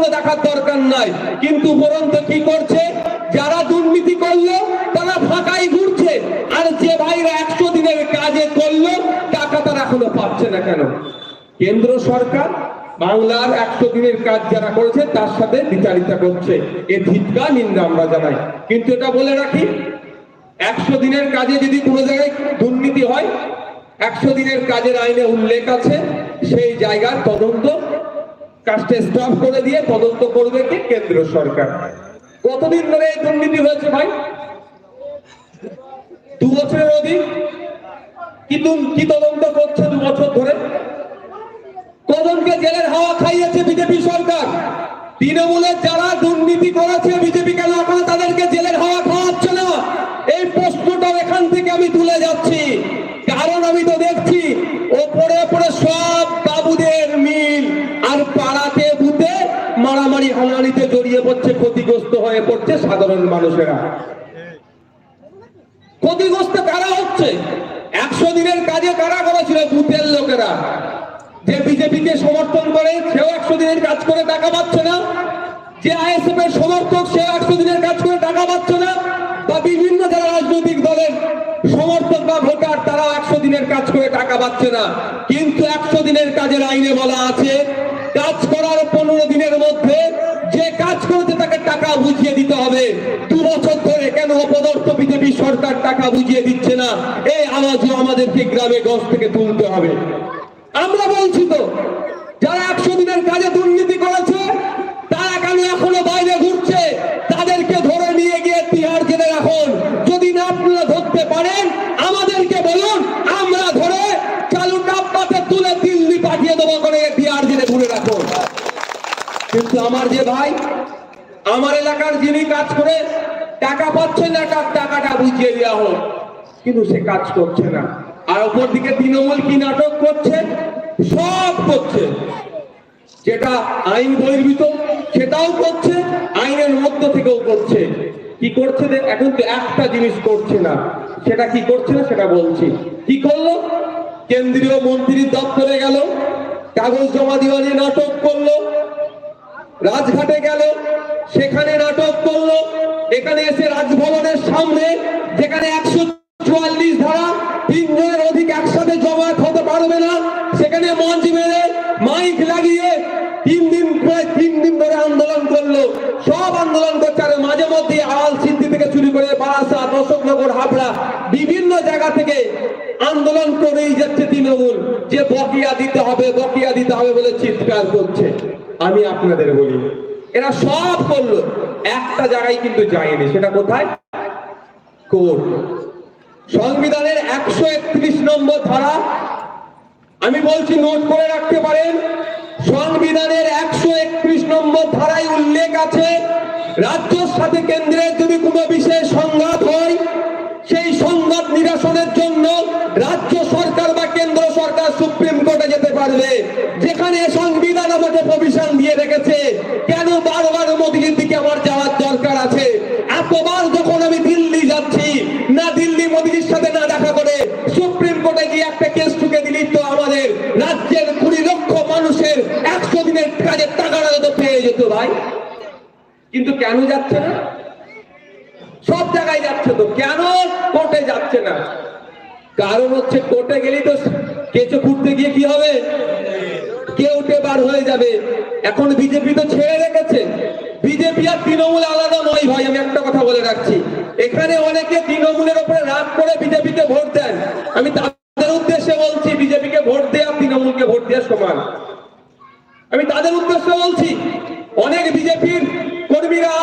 কোনো দেখার দরকার নাই। কিন্তু উপরন্ত কি করছে? যারা দুর্নীতি করল, তারা ফাঁকাই ঘুরছে। আর যে ভাইরা একশো দিনের কাজে করল, টাকা তারা এখনও পাচ্ছে না কেন? কেন্দ্র সরকার, বাংলার একশো দিনের কাজ যারা করেছে, তার সাথে বিচারিতা করছে। এ ধিৎকা নিন্দা আমরা জানাই। কিন্তু এটা বলে রাখি, একশো দিনের কাজে যদি কোনো জায়গায় দুর্নীতি হয়, একশো দিনের কাজের আইনে উল্লেখ আছে, সেই জায়গার তদন্ত স্টপ করে দিয়ে তদন্ত করবে কেন্দ্র সরকার? কতদিন ধরে এই দুর্নীতি হয়েছে ভাই? দু বছরের অধিক কি তুম- কি তদন্ত করছে দু বছর ধরে? কজনকে জেলের হাওয়া খাইয়েছে বিজেপি সরকার? তৃণমূলের যারা দুর্নীতি করেছে বিজেপি কেন এখনও তাদেরকে জেলের হাওয়া খাওয়াচ্ছে না। এই প্রশ্নটা এখান থেকে আমি তুলে যাচ্ছি। কারণ আমি তো দেখছি, ওপরে ওপরে সব বাবুদের মিল। হয়ে পড়ছে সাধারণ মানুষেরা। ক্ষতিগ্রস্ত কারা হচ্ছে? একশো দিনের কাজে কারা করেছিল বুথের লোকেরা? যে বিজেপিকে সমর্থন করে, সেও একশো দিনের কাজ করে টাকা পাচ্ছে না। যে আইএসএফ এর সমর্থক, সেও একশো দিনের কাজ করে টাকা পাচ্ছে না। বা বিভিন্ন যারা রাজনৈতিক দলের সমর্থক বা ভোটার তারা একশো দিনের কাজ করে টাকা পাচ্ছে না। কিন্তু একশো দিনের কাজের আইনে বলা আছে, কাজ করার পনেরো দিনের মধ্যে যে টাকা বুঝিয়ে দিতে হবে। দু বছর ধরে কেন অপদর্থ বিজেপি সরকার টাকা বুঝিয়ে দিচ্ছে না? এই আওয়াজও আমাদেরকে গ্রামে গঞ্জ থেকে তুলতে হবে। আমরা বলছি তো, যারা একশো দিনের কাজে দুর্নীতি করেছে, তারা কেন এখনও বাইরে ঘুরছে? তাদেরকে ধরে নিয়ে গিয়ে তিহার জেলে রাখুন। যদি না আপনারা ধরতে পারেন, আমাদেরকে বলুন, আমরা ধরে চালু ডাব্বাতে তুলে দিল্লি পাঠিয়ে দেবো, করে তিহার জেলে ঘুরে রাখুন। কিন্তু আমার যে ভাই আমার এলাকার যিনি কাজ করে, টাকা পাচ্ছেন না, তার টাকাটা বুঝিয়ে দেওয়া হোক। কিন্তু সে কাজ করছে না। আর ওপর দিকে তৃণমূল কি নাটক করছে? সব করছে। যেটা আইন বহির্ভূত, সেটাও করছে, আইনের মধ্য থেকেও করছে। কি করছে এখন তো একটা জিনিস করছে না। সেটা কি করছে না, সেটা বলছি। কি করল? কেন্দ্রীয় মন্ত্রীর দপ্তরে গেল, কাগজ জমা দেওয়া নিয়ে নাটক করল। রাজঘাটে গেল, সেখানে নাটক করল, এখানে এসে রাজভবনের সামনে, যেখানে একশো চুয়াল্লিশ ধারা, তিনজনের অধিক একসাথে জমায়েত হতে পারবে না, সেখানে মঞ্চ মেরে মাইক লাগিয়ে তিন দিন প্রায় তিন দিন ধরে আন্দোলন করল। সব আন্দোলন করছে, আর মাঝে মধ্যে আওয়াল সিদ্ধি থেকে শুরু করে বারাসাত, অশোকনগর, হাবড়া, বিভিন্ন জায়গা থেকে আন্দোলন করেই যাচ্ছে তৃণমূল, যে বকিয়া দিতে হবে, বকিয়া দিতে হবে বলে চিৎকার করছে। আমি আপনাদের বলি, এরা সব করল। একটা জায়গায় কিন্তু যায়নি, সেটা কোথায়? কোর্ট। সংবিধানের একশো একত্রিশ নম্বর ধারা, আমি বলছি নোট করে রাখতে পারেন, সংবিধানের একশো একত্রিশ নম্বর ধারায় উল্লেখ আছে, রাজ্যের সাথে কেন্দ্রের যদি কোনো বিশেষ সংঘাত হয় সেই সংবাদ নিরসনের জন্য রাজ্য সরকার বা কেন্দ্র সরকার সুপ্রিম কোর্টে যেতে পারবে। যেখানে সংবিধান আমাকে প্রভিশন দিয়ে রেখেছে, কেন বারবার মোদীর দিকে আমার যাওয়ার দরকার আছে? এতবার যখন আমি দিল্লি যাচ্ছি, না দিল্লি মোদীর সাথে না দেখা করে সুপ্রিম কোর্টে গিয়ে একটা কেস ঠুকে দিলি তো আমাদের রাজ্যের কুড়ি লক্ষ মানুষের একশো দিনের কাজের টাকাটা পেয়ে যেত ভাই। কিন্তু কেন যাচ্ছে না? সব জায়গায় যাচ্ছে তো, কেন কোর্টে যাচ্ছে না? কারণ হচ্ছে কোর্টে গেলেই তো কেঁচো খুঁড়তে গিয়ে কি হবে? কে উঠে বার হয়ে যাবে? এখন বিজেপি তো ছেড়ে রেখেছে। বিজেপি আর তৃণমূল আলাদা নয় ভাই, আমি একটা কথা বলে রাখছি। এখানে অনেকে তৃণমূলের উপরে রাগ করে বিজেপিকে ভোট দেন। আমি তাদের উদ্দেশ্যে বলছি, বিজেপিকে ভোট দেওয়া তৃণমূলকে ভোট দেওয়া সমান। আমি তাদের উদ্দেশ্যে বলছি, অনেক বিজেপির কর্মীরা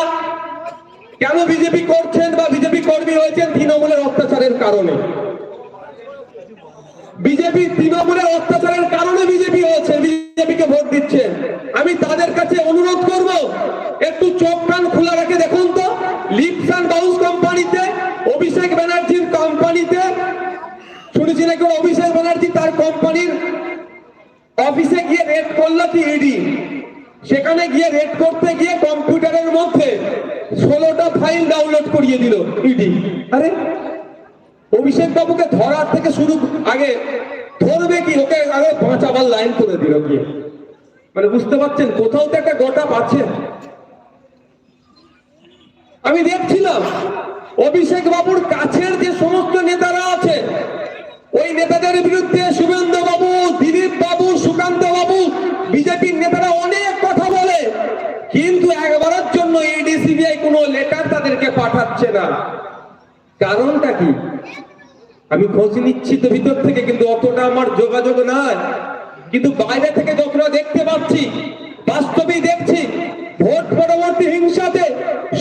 কেন বিজেপি করছেন বা বিজেপি কর্মী হয়েছেন তৃণমূলের অত্যাচারের কারণে? বিজেপি তৃণমূলের অত্যাচারের কারণে বিজেপি হয়েছে বিজেপিকে ভোট দিচ্ছেন। আমি তাদের কাছে অনুরোধ করব, একটু চোখ কান খোলা রেখে দেখুন তো। লিপস অ্যান্ড বাউন্স কোম্পানিতে, অভিষেক ব্যানার্জির কোম্পানিতে, শুনেছি নাকি অভিষেক ব্যানার্জি তার কোম্পানির অফিসে গিয়ে রেড করল কি ইডি সেখানে গিয়ে রেড করতে গিয়ে কম্পিউটারের মধ্যে ষোলোটা ফাইল ডাউনলোড করিয়ে দিল ইডি। আরে, অভিষেক বাবুকে ধরার থেকে শুরু আগে ধরবে কি, ওকে আগে পাঁচ আবার লাইন করে দিল কি মানে বুঝতে পারছেন, কোথাও তো একটা গোটা পাচ্ছে আমি দেখছিলাম, অভিষেক বাবুর কাছের যে সমস্ত নেতারা আছে ওই নেতাদের বিরুদ্ধে শুভেন্দু বাবু দিলীপ বাবু সুকান্ত বাবু বিজেপির নেতারা অনেক কথা বলে কিন্তু একবারের জন্য ইডি সিবিআই কোনো লেটার তাদেরকে পাঠাচ্ছে না কারণটা কি? আমি খোঁজ নিচ্ছি তো ভিতর থেকে, কিন্তু অতটা আমার যোগাযোগ নাই। কিন্তু বাইরে থেকে যতটা দেখতে পাচ্ছি, বাস্তবেই দেখছি, ভোট পরবর্তী হিংসাতে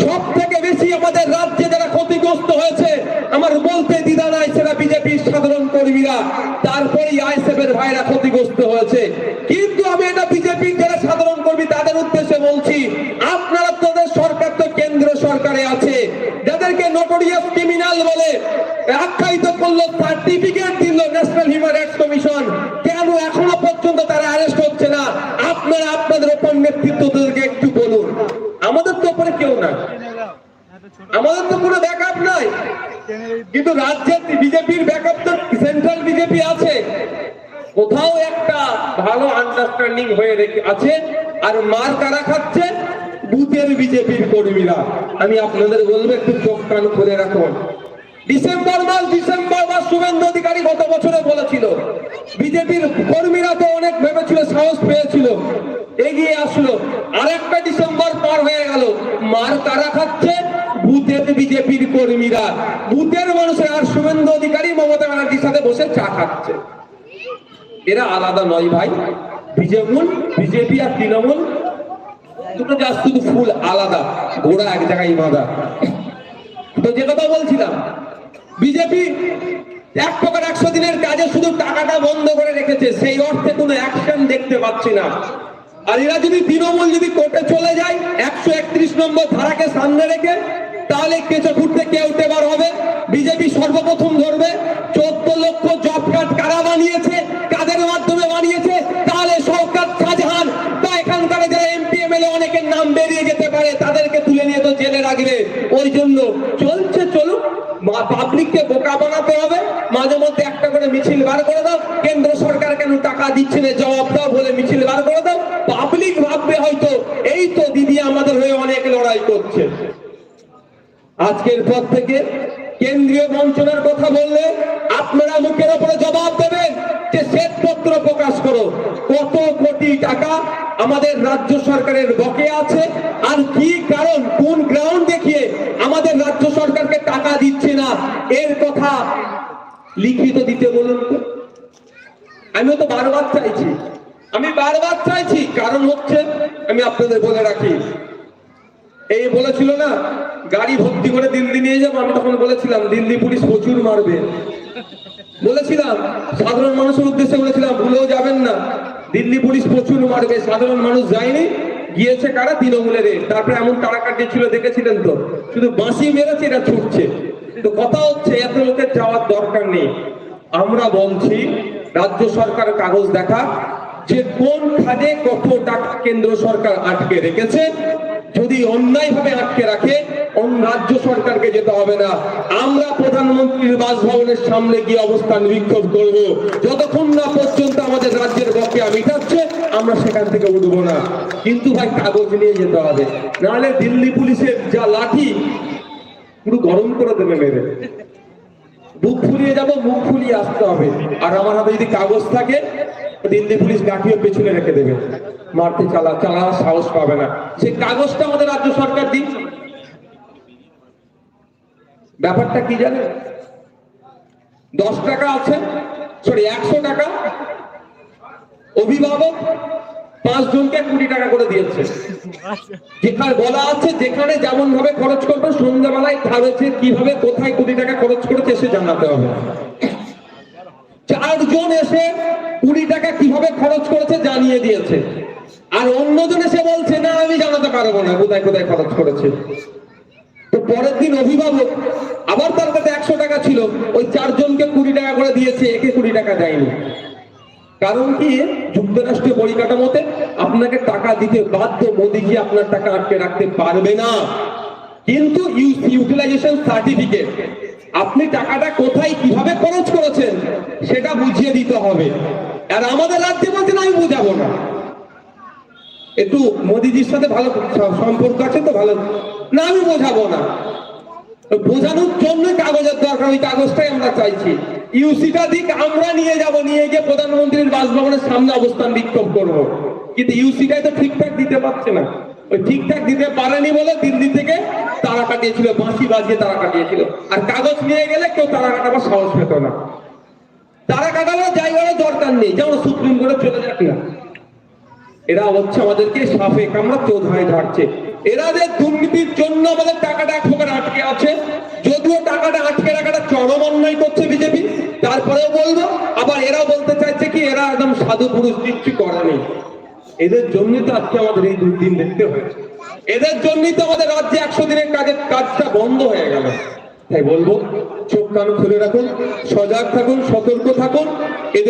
সব থেকে বেশি আমাদের রাজ্যে যারা ক্ষতিগ্রস্ত হয়েছে, আমার বলতে দ্বিধা নাই সেটা বিজেপির সাধারণ কর্মীরা। তারপরেই আইএসএফ এর ভাইরা ক্ষতিগ্রস্ত হয়েছে। কিন্তু আমি এটা বিজেপির যারা সাধারণ কর্মী, তাদের উদ্দেশ্যে বলছি, আপনারা তোদের সরকার তো কেন্দ্র সরকারে আছে। যাদেরকে নোটোরিয়াস ক্রিমিনাল বলে আখ্যায়িত করল সার্টিফিকেট দিল ন্যাশনাল হিউম্যান রাইটস কমিশন কেন এখনও পর্যন্ত তারা অ্যারেস্ট হচ্ছে না? আপনারা আপনাদের ওপর নেতৃত্বদেরকে একটু বলুন। আমাদের তো উপরে কেউ না আমাদের তো কোনো ব্যাকআপ নাই। কিন্তু রাজ্যের বিজেপির ব্যাকআপ তো সেন্ট্রাল বিজেপি আছে। কোথাও একটা ভালো আন্ডারস্ট্যান্ডিং হয়ে রেখে আছে। আর মার কারা খাচ্ছে বুথের বিজেপির কর্মীরা, আমি আপনাদের বলব একটু চোখ কান খুলে রাখুন। ডিসেম্বর মাস ডিসেম্বর মাস শুভেন্দু অধিকারী গত বছরে বলেছিল, বিজেপির কর্মীরা তো অনেক ভেবেছিল, সাহস পেয়েছিল, এগিয়ে আসলো। আরেকটা ডিসেম্বর পার হয়ে গেল, মার কারা খাচ্ছে বুথের বিজেপির কর্মীরা। বুথের মানুষের আর শুভেন্দু অধিকারী মমতা ব্যানার্জির সাথে বসে চা খাচ্ছে। এরা আলাদা নয় ভাই বিজেপি বিজেপি আর তৃণমূল দুটো যা শুধু ফুল আলাদা, গোড়া এক জায়গায় বাঁধা। তো যে কথা বলছিলাম বিজেপি এক প্রকার একশো দিনের কাজে শুধু টাকাটা বন্ধ করে রেখেছে, সেই অর্থে কোনো অ্যাকশন দেখতে পাচ্ছি না। আর এরা যদি তৃণমূল যদি কোর্টে চলে যায়, একশো একত্রিশ নম্বর ধারাকে সামনে রেখে, তাহলে কেঁচো ফুটতে কে উঠে বার হবে? বিজেপি সর্বপ্রথম ধরবে, চোদ্দ লক্ষ জব কার্ড কারা বানিয়েছে কাদের মাধ্যমে বানিয়েছে তাহলে সরকার শাহজাহান বা এখানকার যারা এমপি এমএলএ অনেকের নাম বেরিয়ে যেতে পারে তাদেরকে তুলে নিয়ে তো জেলে রাখবে ওই জন্য চলছে চলুক পাবলিককে বোকা বানাতে হবে। মাঝে মধ্যে একটা করে মিছিল বার করে দাও। কেন্দ্র সরকার কেন টাকা দিচ্ছে না? জবাব দাও বলে মিছিল বার করে দাও। পাবলিক ভাববে হয়তো, এই তো দিদি আমাদের হয়ে অনেক লড়াই করছে। আজকের পর থেকে কেন্দ্রীয় বঞ্চনার কথা বললে আপনারা মুখের উপরে জবাব দেবেন যে শ্বেতপত্র প্রকাশ করো। কত কোটি টাকা আমাদের রাজ্য সরকারের বকে আছে। আর কি কারণ, কোন গ্রাউন্ড দেখিয়ে আমাদের রাজ্য সরকারকে টাকা দিচ্ছে না। এর কথা লিখিত দিতে বলুন তো। আমিও তো বারবার চাইছি। আমি বারবার চাইছি, কারণ হচ্ছে আমি আপনাদের বলে রাখি। এই বলেছিল না, গাড়ি ভর্তি করে দিল্লি নিয়ে যাব, আমি তখন বলেছিলাম, দিল্লি পুলিশ প্রচুর মারবে। বলেছিলাম, সাধারণ মানুষের উদ্দেশ্যে বলেছিলাম, ভুলেও যাবেন না। দিল্লি পুলিশ প্রচুর মারবে, সাধারণ মানুষ যায়নি। গিয়েছে কারা? তৃণমূলের তারপরে এমন টাকা কাটিয়েছিল দেখেছিলেন তো? শুধু বাঁশি মেরেছে, এটা ছুটছে। তো কথা হচ্ছে, এত লোকের যাওয়ার দরকার নেই। আমরা বলছি, রাজ্য সরকার কাগজ দেখা, যে কোন খাদে কত টাকা কেন্দ্র সরকার আটকে রেখেছে, যদি অন্যায় ভাবে আটকে রাখে রাজ্য সরকারকে যেতে হবে না। আমরা প্রধানমন্ত্রীর বাসভবনের সামনে গিয়ে অবস্থান বিক্ষোভ করব। যতক্ষণ না পর্যন্ত আমাদের রাজ্যের বকেয়া মিটাচ্ছে আমরা সেখান থেকে উঠবো না। কিন্তু ভাই কাগজ নিয়ে যেতে হবে। নাহলে দিল্লি পুলিশের যা লাঠি, পুরো গরম করে দেবে মেরে। বুক ফুলিয়ে যাব, মুখ ফুলিয়ে আসতে হবে। আর আমার হাতে যদি কাগজ থাকে দিল্লি পুলিশ গাঠিও পেছনে রেখে দেবে। মারতে চালা চালা সাহস পাবে না। সেই কাগজটা আমাদের রাজ্য সরকার দিক। ব্যাপারটা কি জানে দশ টাকা আছে, সরি, একশো টাকা। অভিভাবক পাঁচ জনকে কুড়ি টাকা করে দিয়েছে। যেখানে বলা আছে, যেখানে যেমন ভাবে খরচ করবে, সন্ধ্যাবেলায় ধরেছে কীভাবে, কোথায় কোটি টাকা খরচ করেছে সে জানাতে হবে। চারজন এসে কুড়ি টাকা কীভাবে খরচ করেছে জানিয়ে দিয়েছে। আর অন্যজন এসে বলছে, না, আমি জানাতে পারব না, কোথায় কোথায় খরচ করেছে? তো পরের দিন অভিভাবক আবার তার কাছে একশো টাকা ছিল, ওই চারজনকে কুড়ি টাকা করে দিয়েছে, একে কুড়ি টাকা দেয়নি। কারণ কি? যুক্তরাষ্ট্রীয় পরিকাঠামোতে আপনাকে টাকা দিতে বাধ্য মোদিজি আপনার টাকা আটকে রাখতে পারবে না। কিন্তু ইউটিলাইজেশন সার্টিফিকেট, আপনি টাকাটা কোথায় কীভাবে খরচ করেছেন সেটা বুঝিয়ে দিতে হবে। আর আমাদের রাজ্যে বলছেন আমি বুঝাবো না। একটু মোদিজির সাথে ভালো সম্পর্ক আছে তো, ভালো না, আমি বোঝাবো না। বোঝানোর জন্য কাগজের দরকার, ওই কাগজটাই আমরা চাইছি। ইউসিটা দিক আমরা নিয়ে যাব, নিয়ে গিয়ে প্রধানমন্ত্রীর বাসভবনের সামনে অবস্থান বিক্ষোভ করব। কিন্তু ইউসিটাই তো ঠিকঠাক দিতে পারছে না। ওই ঠিকঠাক দিতে পারেনি বলে দিল্লি থেকে তারা কাটিয়েছিল, বাঁশি বাজিয়ে তারা কাটিয়েছিল। আর কাগজ নিয়ে গেলে কেউ তারা কাটাবার সাহস পেত না। তারা কাটাবার জায়গারও দরকার নেই, যেমন সুপ্রিম কোর্টে চলে যাক না। এরা হচ্ছে আমাদেরকে সাফে কামড়া চোধায় ধরছে। এরা যে দুর্নীতির জন্য আমাদের টাকাটা এক আটকে আছে, যদিও টাকাটা আটকে রাখাটা চরম অন্যায় করছে বিজেপি। তারপরেও বলব, আবার এরা বলতে চাইছে কি, এরা একদম সাধু পুরুষ কিচ্ছু নেই। এদের জন্যই তো আজকে আমাদের এই দুই দিন দেখতে হয়েছে। এদের জন্যই তো আমাদের রাজ্যে একশো দিনের কাজের কাজটা বন্ধ হয়ে গেল। তাই বলব, চোখ কান খুলে রাখুন, সজাগ থাকুন, সতর্ক থাকুন, এদের